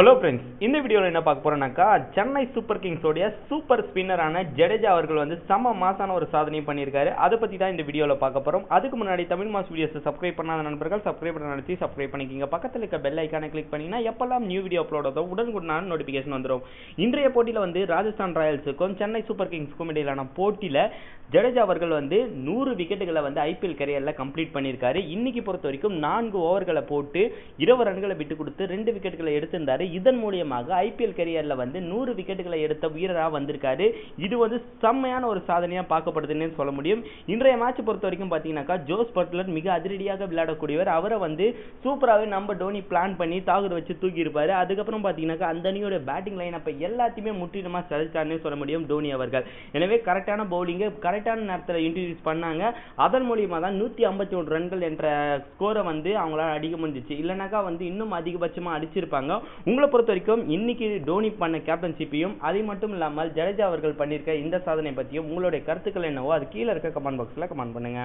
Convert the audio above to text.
Hello friends இந்த வீடியோவில் என்ன பார்க்க போறோம்னாக்கா சென்னை சூப்பர் கிங்ஸோடைய சூப்பர் ஸ்பின்னரான ஜடேஜா அவர்கள் வந்து செம மாசான ஒரு சாதனையை பண்ணியிருக்காரு. அதை பற்றி தான் இந்த வீடியோவில் பார்க்க போகிறோம் அதுக்கு முன்னாடி தமிழ் மாஸ் வீடியோஸை சப்ஸ்கிரைப் பண்ணாத நண்பர்கள் சப்ஸ்கிரைப் பண்ண நடத்தி சப்ஸ்கிரைப் பண்ணிக்கிங்க. பக்கத்தில் இருக்க பெல் ஐக்கானை கிளிக் பண்ணிங்கன்னா எப்பெல்லாம் நியூ வீடியோ அப்லோட் ஆகும் உடனுக்குடனான நோட்டிஃபிகேஷன் வந்துடும் இன்றைய போட்டியில் வந்து ராஜஸ்தான் ராயல்ஸுக்கும் சென்னை சூப்பர் கிங்ஸ்க்கும் இடையிலான போட்டியில் ஜடேஜா அவர்கள் வந்து நூறு விக்கெட்டுகளை வந்து ஐபிஎல் கரியரில் கம்ப்ளீட் பண்ணியிருக்காரு. இன்னைக்கு பொறுத்த வரைக்கும் நான்கு ஓவர்களை போட்டு இருபது ரன்களை விட்டு கொடுத்து ரெண்டு விக்கெட்டுகளை எடுத்திருந்தாரு. இதன் மூலியமாக ஐபிஎல் கரியரில் வந்து நூறு விக்கெட்டுகளை எடுத்த வீரராக வந்திருக்காரு. இது வந்து செம்மையான ஒரு சாதனையாக பார்க்கப்படுதுன்னு சொல்ல முடியும். இன்றைய மேட்ச் பொறுத்த வரைக்கும் பார்த்தீங்கன்னாக்கா ஜோஸ் பட்லர் மிக அதிரடியாக விளையாடக்கூடியவர். அவரை வந்து சூப்பராகவே நம்ம டோனி பிளான் பண்ணி தாகூர் வச்சு தூக்கி இருப்பாரு அதுக்கப்புறம் பார்த்தீங்கன்னாக்கா அந்த அணியோட பேட்டிங் லைன் அப்போ எல்லாத்தையுமே முற்றிலுமா சரிச்சார்னு சொல்ல முடியும் டோனி அவர்கள். எனவே கரெக்டான பவுலிங்கை கரெக்டான நேரத்தில் இன்ட்ரடியூஸ் பண்ணாங்க. அதன் மூலியமாக தான் நூற்றி ஐம்பத்தி ஒன்று ரன்கள் என்ற ஸ்கோரை வந்து அவங்களால அடிக்க முடிஞ்சிச்சு. இல்லைனாக்கா வந்து இன்னும் அதிகபட்சமாக அடிச்சிருப்பாங்க. உங்களை பொறுத்த வரைக்கும் இன்னைக்கு டோனி பண்ண கேப்டன்ஷிப்பையும் அது மட்டும் இல்லாமல் ஜடேஜா அவர்கள் பண்ணியிருக்க இந்த சாதனை பற்றியும் உங்களுடைய கருத்துக்கள் என்னவோ அது கீழே இருக்க கமெண்ட் பாக்ஸில் கமெண்ட் பண்ணுங்க.